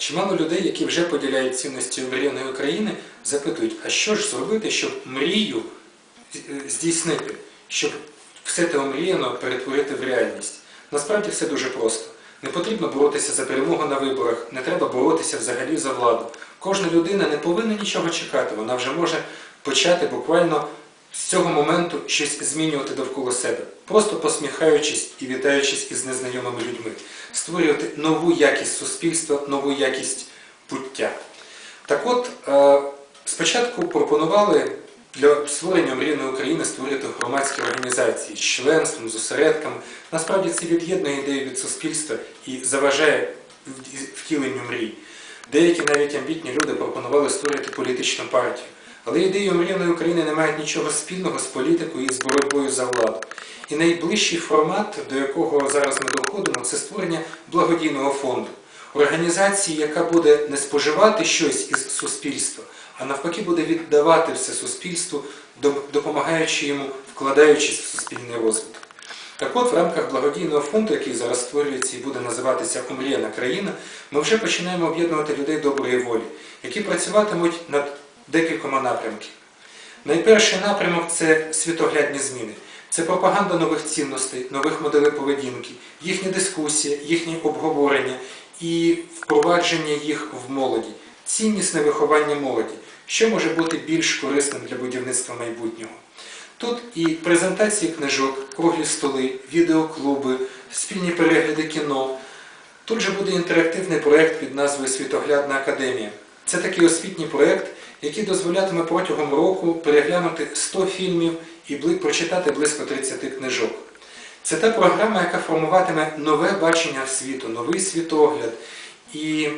Чимало людей, які вже поділяють цінності омріяної України, запитують, а що ж зробити, щоб мрію здійснити, щоб все те омріяно перетворити в реальність. Насправді все дуже просто. Не потрібно боротися за перемогу на виборах, не треба боротися взагалі за владу. Кожна людина не повинна нічого чекати, вона вже може почати буквально з цього моменту щось змінювати довкола себе, просто посміхаючись і вітаючись із незнайомими людьми, створювати нову якість суспільства, нову якість буття. Так от, е, спочатку пропонували для створення мрійної України створити громадські організації з членством, з осередками. Насправді це від'єднує ідею від суспільства і заважає втіленню мрій. Деякі навіть амбітні люди пропонували створити політичну партію. Але ідеї мрійної України не мають нічого спільного з політикою і з боротьбою за владу. І найближчий формат, до якого зараз ми доходимо, це створення благодійного фонду. Організації, яка буде не споживати щось із суспільства, а навпаки буде віддавати все суспільству, допомагаючи йому, вкладаючись в суспільний розвиток. Так от, в рамках благодійного фонду, який зараз створюється і буде називатися Омріяна країна, ми вже починаємо об'єднувати людей доброї волі, які працюватимуть над декількома напрямками. Найперший напрямок це світоглядні зміни. Це пропаганда нових цінностей, нових моделей поведінки, їхня дискусія, їхнє обговорення і впровадження їх в молоді, ціннісне виховання молоді, що може бути більш корисним для будівництва майбутнього. Тут і презентації книжок, круглі столи, відеоклуби, спільні перегляди кіно. Тут же буде інтерактивний проєкт під назвою Світоглядна академія. Це такий освітній проєкт, який дозволятиме протягом року переглянути 100 фільмів і прочитати близько 30 книжок. Це та програма, яка формуватиме нове бачення світу, новий світогляд і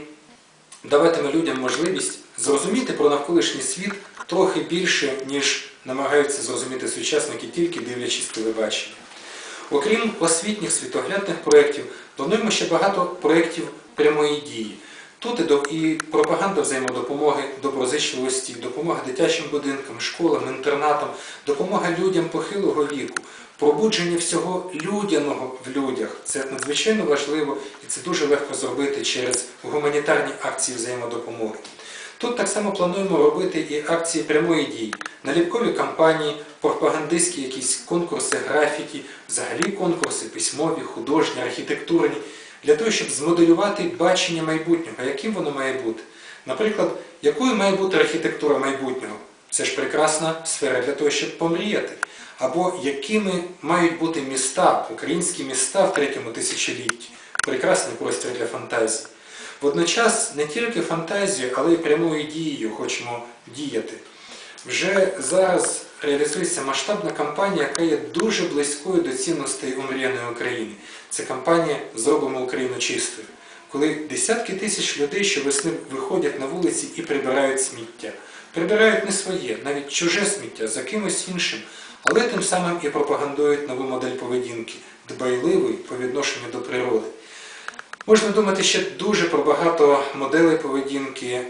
даватиме людям можливість зрозуміти про навколишній світ трохи більше, ніж намагаються зрозуміти сучасники, тільки дивлячись телебачення. Окрім освітніх світоглядних проєктів, плануємо ще багато проєктів прямої дії. Тут і, пропаганда взаємодопомоги, доброзичливості, допомога дитячим будинкам, школам, інтернатам, допомога людям похилого віку, пробудження всього людяного в людях. Це надзвичайно важливо і це дуже легко зробити через гуманітарні акції взаємодопомоги. Тут так само плануємо робити і акції прямої дії, наліпкові кампанії, пропагандистські якісь конкурси, графіті, взагалі конкурси письмові, художні, архітектурні, для того, щоб змоделювати бачення майбутнього, яким воно має бути. Наприклад, якою має бути архітектура майбутнього? Це ж прекрасна сфера для того, щоб помріяти. Або якими мають бути міста, українські міста в третьому тисячолітті. Прекрасний простір для фантазії. Водночас не тільки фантазією, але й прямою дією хочемо діяти. Вже зараз реалізується масштабна кампанія, яка є дуже близькою до цінностей омріяної України. Це кампанія Зробимо Україну чистою, коли десятки тисяч людей щовесни виходять на вулиці і прибирають сміття. Прибирають не своє, навіть чуже сміття за кимось іншим, але тим самим і пропагандують нову модель поведінки, дбайливої по відношенню до природи. Можна думати ще дуже про багато моделей поведінки,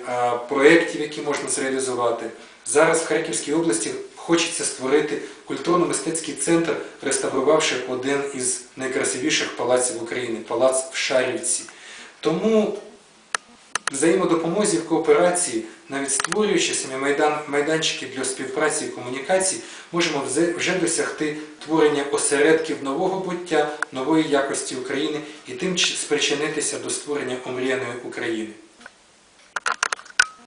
проєктів, які можна зреалізувати. Зараз в Харківській області хочеться створити культурно-мистецький центр, реставрувавши один із найкрасивіших палаців України палац в Шарівці. Тому взаємодопомозі в кооперації, навіть створюючи самі майдан, майданчики для співпраці і комунікації, можемо вже- досягти творення осередків нового буття, нової якості України і тим спричинитися до створення омріяної України.